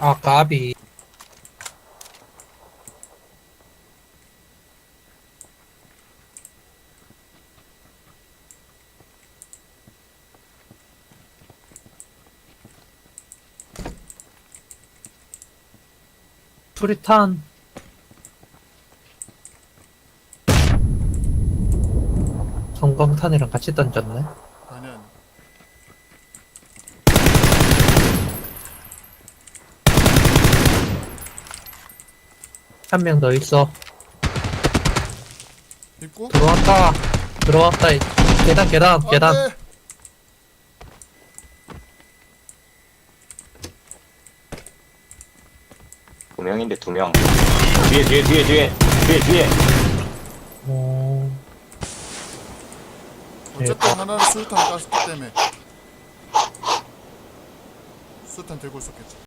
아 까비. 수리탄. 성광탄이랑 같이 던졌네. 아니 한 명 더 있어. 있고? 들어왔다. 들어왔다. 계단 계단 계단. 안돼. 두 명인데 두 명. 뒤에 뒤에 뒤에 뒤에. 뒤에 뒤에. 어... 어쨌든 하나는 수류탄 깠기 때문에 수류탄 들고 있었겠지